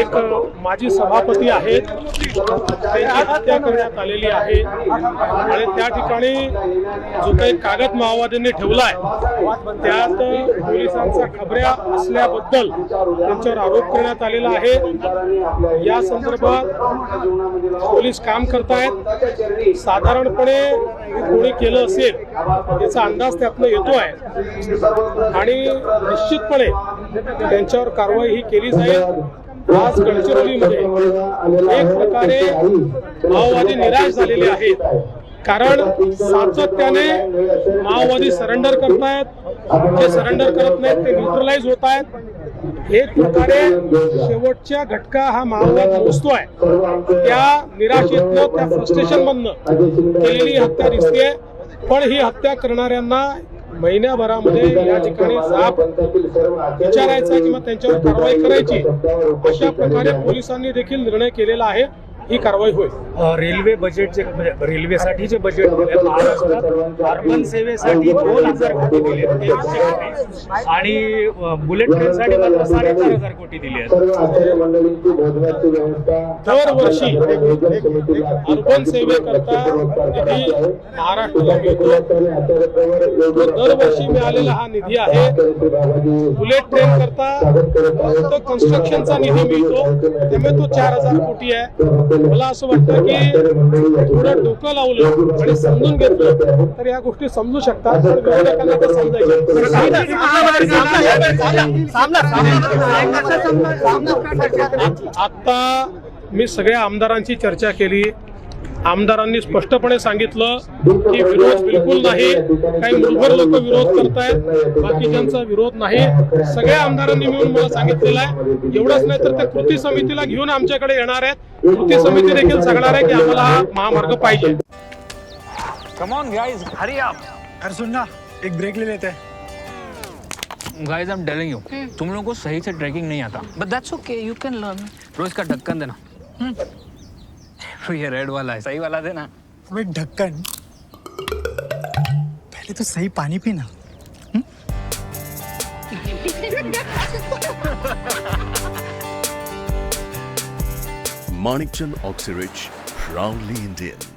एक माजी सभापती आहेत. त्यांची हत्या करण्यात आलेली आहे. आणि त्या ठिकाणी जो काही कागद माओवाद्यांनी आहे त्यात पोलिसांचा खबऱ्या असल्याबद्दल त्यांच्यावर आरोप करण्यात आलेला आहे. या संदर्भात पोलीस काम करतायत. साधारणपणे कोणी केलं असेल याचा अंदाज त्यातनं येतो आहे आणि निश्चितपणे त्यांच्यावर कारवाई ही केली जाईल. आज गडचिरोलीमध्ये एक प्रकारे माओवादी निराश झालेले आहेत. कारण सातत्याने माओवादी सरेंडर करतायत. जे सरेंडर करत नाहीत ते न्यूट्रलाइज होत आहेत एक प्रकारे शेवटच्या घटका हा माओवाद आहे त्या निराशेतनं त्या फ्रस्ट्रेशन मधनं केलेली हत्या दिसते पण ही हत्या करणाऱ्यांना महिन्याभरामध्ये या ठिकाणी जाब विचारायचा किंवा त्यांच्यावर कारवाई करायची अशा प्रकारे पोलिसांनी देखील निर्णय केलेला आहे. ही कारवाई होईल. रेल्वे बजेट जे म्हणजे रेल्वेसाठी जे बजेट महाराष्ट्रात अर्बन सेवेसाठी दोन हजार कोटी दिले आणि बुलेट ट्रेनसाठी मात्र साडेचार हजार कोटी दिले आहेत. सर्व आचार्य मंडळींची भोजनाची व्यवस्था दरवर्षी अर्बन सेवेकरता निधी महाराष्ट्राला मिळतो तो दरवर्षी मिळालेला हा निधी आहे. बुलेट ट्रेन करता फक्त कन्स्ट्रक्शनचा निधी मिळतो. त्यामुळे तो चार हजार कोटी आहे. मला असं वाटतं की थोडं डोकं लावलं आणि समजून घेतलं तर या गोष्टी समजू शकतात आता मी सगळ्या आमदारांची चर्चा केली आमदारांनी स्पष्टपणे सांगितलं की विरोध बिलकुल नाही. काही मुलभर लोक विरोध करतायत. बाकीच्यांचा विरोध नाही सगळ्या आमदारांनी मिळून मला सांगितलेलं आहे. एवढंच नाही तर ते कृती समितीला घेऊन आमच्याकडे येणार आहेत. कृती समिती देखील सांगणार आहे की आम्हाला हा महामार्ग पाहिजे. Come on guys hurry up अरे सुन ना एक ब्रेक ले लेते. हैं guys I am telling you तुम लोगों को सही से ट्रैकिंग नहीं आता. But that's okay, you can learn. रोज का ढक्कन देना. ये रेड वाला है। सही वाला देना। ढक्कन। पहले तो सही पानी पीना। Manikchand Oxyrich roundly Indian